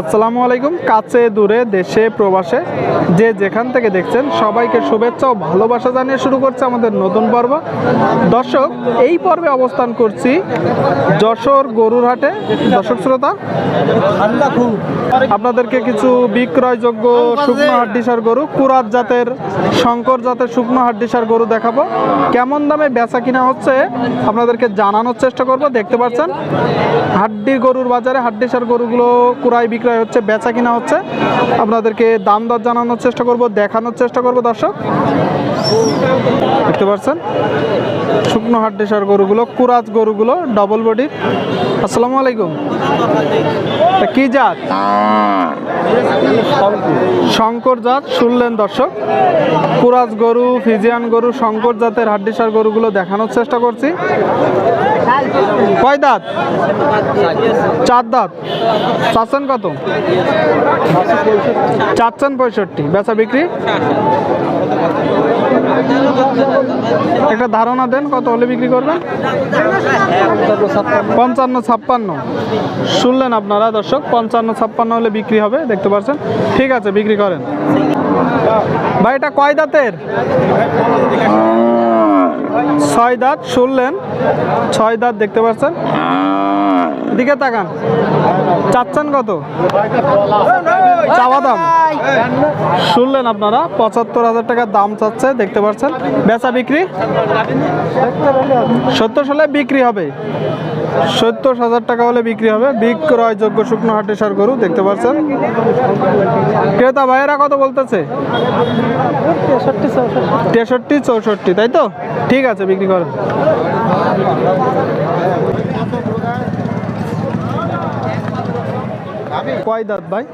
আসসালামু আলাইকুম, কাছে, দূরে, দেশে, প্রবাসে, যে যেখান থেকে দেখছেন, সবাইকে শুভেচ্ছা ও ভালোবাসা জানিয়ে শুরু করছে আমাদের নতুন পর্ব। দর্শক, এই পর্বে অবস্থান করছি যশোর গরুর হাটে দর্শক শ্রোতা, আপনাদেরকে কিছু বিক্রয়যোগ্য শুকনো হাড্ডিসার গরু, কুরাত জাতের, শঙ্কর জাতের শুকনো হাড্ডিসার গরু দেখাবো। কেমন দামে বেচা কিনা হচ্ছে, আপনাদেরকে জানানোর চেষ্টা করব। দেখতে পাচ্ছেন, হাড্ডি গরুর বাজারে হাড্ডিসার গরুগুলো কুড়াই বিক্রয় হচ্ছে, বেচা কিনা হচ্ছে। আপনাদেরকে দাম দর জানানোর চেষ্টা করব, দেখানোর চেষ্টা করব, দর্শক। দেখতে পাচ্ছেন? শুকনো হাড্ডেশার গরুগুলো, কুরাজ গরুগুলো ডবল বডির আসসালামু আলাইকুম। কি জাত? শঙ্কর জাত, শুনলেন দর্শক। কুরাজ গরু, ফিজিয়ান গরু, শঙ্কর জাতের হাড্ডিসার গরুগুলো দেখানোর চেষ্টা করছি। কয় দাঁত? চার দাঁত। চাচ্ছেন কত? চাচ্ছেন পঁয়ষট্টি। বেচা বিক্রি? একটা ধারণা দেন, কত হলে বিক্রি করবেন? পঞ্চান্ন ছাপ্পান্ন। শুনলেন আপনারা, দর্শক, পঞ্চান্ন ছাপ্পান্ন হলে বিক্রি হবে, দেখতে পাচ্ছেন ঠিক আছে, বিক্রি করেন। ভাই, এটা কয় দাঁতের? ছয় দাঁত, শুনলেন? ছয় দাঁত, দেখতে পাচ্ছেন দিকে তাকান। চাচ্ছেন কত? চাওয়া দাম। শুনলেন আপনারা পঁচাত্তর হাজার টাকার দাম চাচ্ছে দেখতে পাচ্ছেন। বেচা বিক্রি? সত্তর সালে বিক্রি হবে। সত্তর হাজার টাকা হলে বিক্রি হবে। বিক্রয়যোগ্য শুকনো হাটে সার গরু দেখতে পাচ্ছেন। ক্রেতা ভাইয়েরা কত বলতেছে? তেষট্টি চৌষট্টি তাই তো? ঠিক আছে বিক্রি করেন। কয় দাঁত ভাই?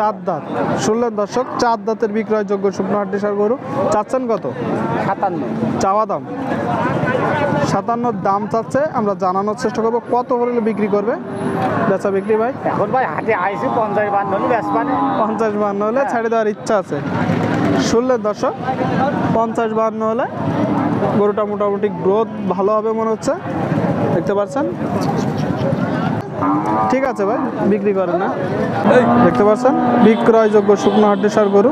চার দাঁত শুনলেন দর্শক চার দাঁতের বিক্রয়যোগ্য শুকনো হাড্ডি সার গরু। চাচ্ছেন কত? সাতান্ন। চাওয়া দাম? সাতান্নর দাম চাচ্ছে। আমরা জানানোর চেষ্টা করব কত হলে বিক্রি করবে? বেচা বিক্রি ভাই? এখন ভাই হাতে আইসি পঞ্চাশ বান্ন হলে মানে পঞ্চাশ বান্ন হলে ছেড়ে দেওয়ার ইচ্ছা আছে। শুনলেন দর্শক পঞ্চাশ বান্ন হলে গরুটা মোটামুটি গ্রোথ ভালো হবে মনে হচ্ছে। দেখতে পাচ্ছেন? ঠিক আছে ভাই বিক্রি করেন না। দেখতে পাচ্ছেন? বিক্রয়যোগ্য শুকনো হাড্ডি সার গরু।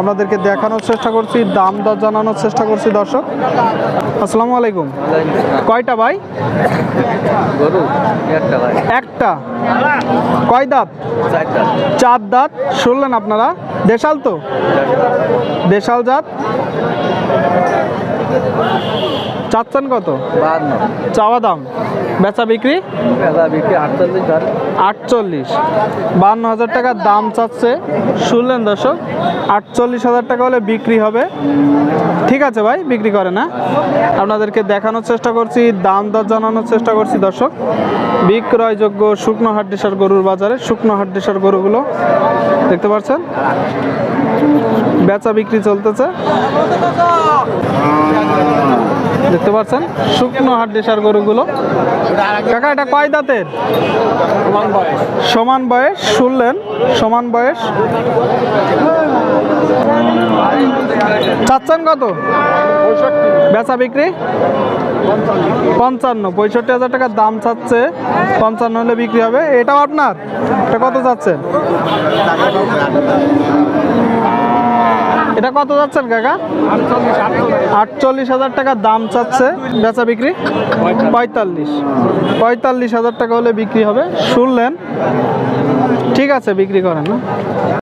আপনাদেরকে দেখানোর চেষ্টা করছি দাম দর জানানোর চেষ্টা করছি দর্শক। আসসালামু আলাইকুম। কয়টা ভাই? গরু একটা ভাই। একটা। কয় দাঁত? চার দাঁত। শুনলেন আপনারা? দেশাল তো? দেশাল জাত? চাচ্ছেন কত? চাওয়া দাম? বেচা বিক্রি? আটচল্লিশ বান্ন হাজার টাকার দাম চাচ্ছে। শুনলেন দর্শক আটচল্লিশ হাজার টাকা হলে বিক্রি হবে। ঠিক আছে ভাই বিক্রি করে না আপনাদেরকে দেখানোর চেষ্টা করছি দাম দর জানানোর চেষ্টা করছি দর্শক। বিক্রয়যোগ্য শুকনো হাড্ডিসার গরুর বাজারে শুকনো হাড্ডিসার গরুগুলো দেখতে পাচ্ছেন? বেচা বিক্রি চলতেছে। দেখতে পাচ্ছেন? শুকনো হাড্ডিসার গরুগুলো। কাকা এটা কয় দাঁতের? সমান বয়স। শুনলেন? সমান বয়স? চাচ্ছেন কত? বেচা বিক্রি? পঞ্চান্ন। পঁয়ষট্টি হাজার টাকার দাম চাচ্ছে। পঞ্চান্ন হলে বিক্রি হবে। এটাও আপনার? এটা কত চাচ্ছেন? এটা কত যাচ্ছেন কাকা? আটচল্লিশ হাজার টাকা দাম চাচ্ছে, বেচা বিক্রি। পঁয়তাল্লিশ। পঁয়তাল্লিশ হাজার টাকা হলে বিক্রি হবে। শুনলেন? ঠিক আছে, বিক্রি করেন, না?